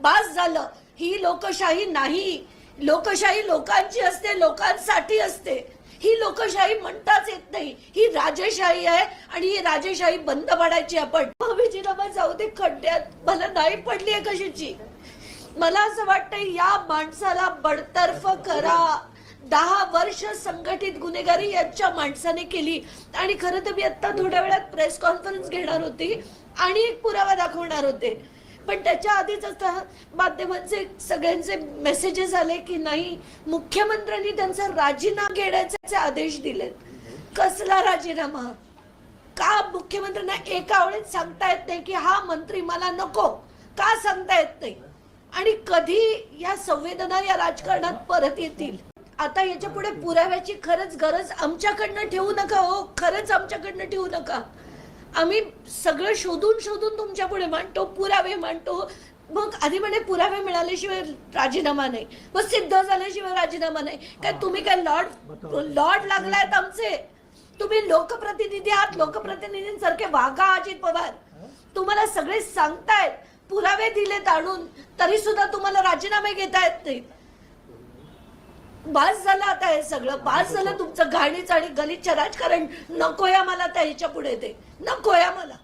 बास झालं. ही लोकशाही नाही. लोकशाही लोकांची असते लोकांसाठी असते. ही लोकशाही म्हणताच येत नाही. ही राजेशाही आहे आणि ही राजेशाही बंद पाडायची आपण. राजीनामा जाऊ दे खड्ड्यात. मला नाही पडली आहे कशाची. मला असं वाटतं या माणसाला बडतर्फ करा. दहा वर्ष संघटित गुन्हेगारी यांच्या माणसाने केली. आणि खरं तर मी आत्ता थोड्या वेळात प्रेस कॉन्फरन्स घेणार होती आणि एक पुरावा दाखवणार होते. पण त्याच्या आधीच आता माध्यमांचे सगळ्यांचे मेसेजेस आले की नाही मुख्यमंत्र्यांनी त्यांचा राजीनामा घेण्याचे आदेश दिलेत कसला राजीनामा? का मुख्यमंत्र्यांना एका आवडीत सांगता येत नाही की हा मंत्री मला नको? का सांगता येत नाही? आणि कधी या संवेदना या राजकारणात परत येतील? आता याच्यापुढे पुराव्याची खरंच गरज आमच्याकडनं ठेवू नका हो. खरंच आमच्याकडनं ठेवू नका. आम्ही सगळं शोधून शोधून तुमच्यापुढे मांडतो पुरावे मांडतो. मग आधी म्हणे पुरावे मिळाल्याशिवाय राजीनामा नाही. मग सिद्ध झाल्याशिवाय राजीनामा नाही. काय तुम्ही काय लॉर्ड लॉर्ड लागलायत आमचे? तुम्ही लोकप्रतिनिधी आहात लोकप्रतिनिधींसारखे वागा अजित पवार. तुम्हाला सगळे सांगतायत पुरावे दिलेत आणून तरी सुद्धा तुम्हाला राजीनामे घेता येत नाहीत. बास झालं आता हे सगळं. बास झालं तुमचं घाणीच आणि गलिच्छ राजकारण. नकोय आम्हाला त्या ह्याच्या पुढे ते. नकोय आम्हाला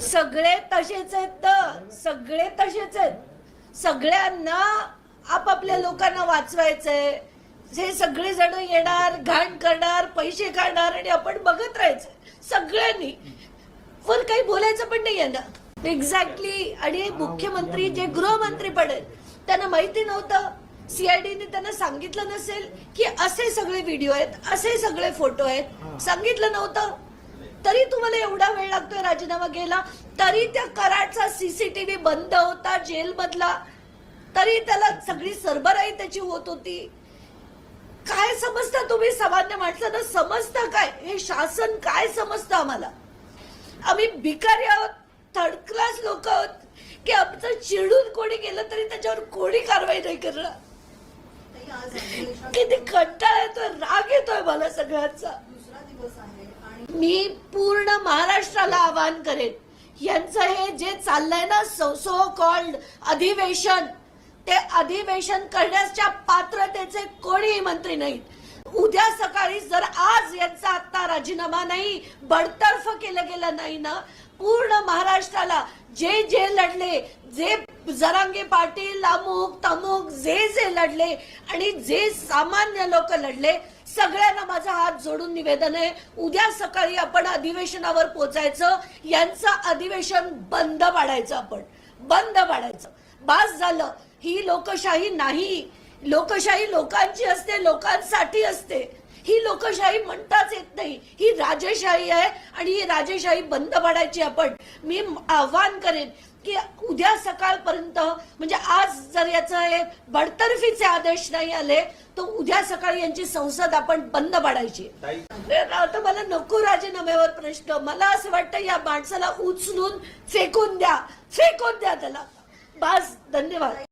सगळे तसेच आहेत तर. सगळे तसेच आहेत. सगळ्यांना आपापल्या लोकांना वाचवायचंय. हे सगळे जण येणार घाण करणार पैसे काढणार आणि आपण बघत राहायचं सगळ्यांनी. वर काही बोलायचं पण नाही ना. एक्झॅक्टली आणि मुख्यमंत्री जे गृहमंत्री पण आहेत त्यांना माहिती नव्हतं. सीआयडीने त्यांना सांगितलं नसेल की असे सगळे व्हिडिओ आहेत असे सगळे फोटो आहेत. सांगितलं नव्हतं. तरी तुम्हाला एवढा वेळ लागतोय राजीनामा घ्यायला? तरी त्या कराडचा सीसीटीव्ही बंद होता जेल मधला तरी त्याला सगळी सरबराई त्याची होत होती. काय समजता तुम्ही? सामान्य माणसांना समजता काय? हे शासन काय समजतं आम्हाला? आम्ही भिकारी आहोत थर्ड क्लास लोक आहोत की आमचं चिडून कोणी गेलं तरी त्याच्यावर कोणी कारवाई नाही करणार? किती कंटाळा येतोय राग येतोय मला सगळ्यांचा. मी पूर्ण महाराष्ट्राला आवाहन करेन. यांचं हे जे चाललंय ना सो कॉल्ड अधिवेशन ते अधिवेशन करण्याच्या पात्रतेचे कोणीही मंत्री नाहीत. उद्या सकाळी जर आज यांचा आता राजीनामा नाही बडतर्फ केलं गेलं नाही ना पूर्ण महाराष्ट्राला जे जे लढले जे जरांगे पाटील अमुक तमुक जे जे लढले आणि जे सामान्य लोक लढले सगळ्यांना माझा हात जोडून निवेदन आहे. उद्या सकाळी आपण अधिवेशनावर पोचायचं यांचं अधिवेशन बंद पाडायचं आपण. बंद पाडायचं. बास झालं. ही लोकशाही नाही. लोकशाही लोकांची असते लोकांसाठी असते. ही लोकशाही म्हणताच येत नाही. ही राजेशाही आहे आणि ही राजेशाही बंद पाडायची आपण. मी आव्हान करेन की उद्या सकाळपर्यंत म्हणजे आज जर याचं हे बडतर्फीचे आदेश नाही आले तर उद्या सकाळी यांची संसद आपण बंद पाडायची. आता मला नको राजीनाम्यावर प्रश्न. मला असं वाटतं या माणसाला उचलून फेकून द्या. फेकून द्या त्याला. बास धन्यवाद.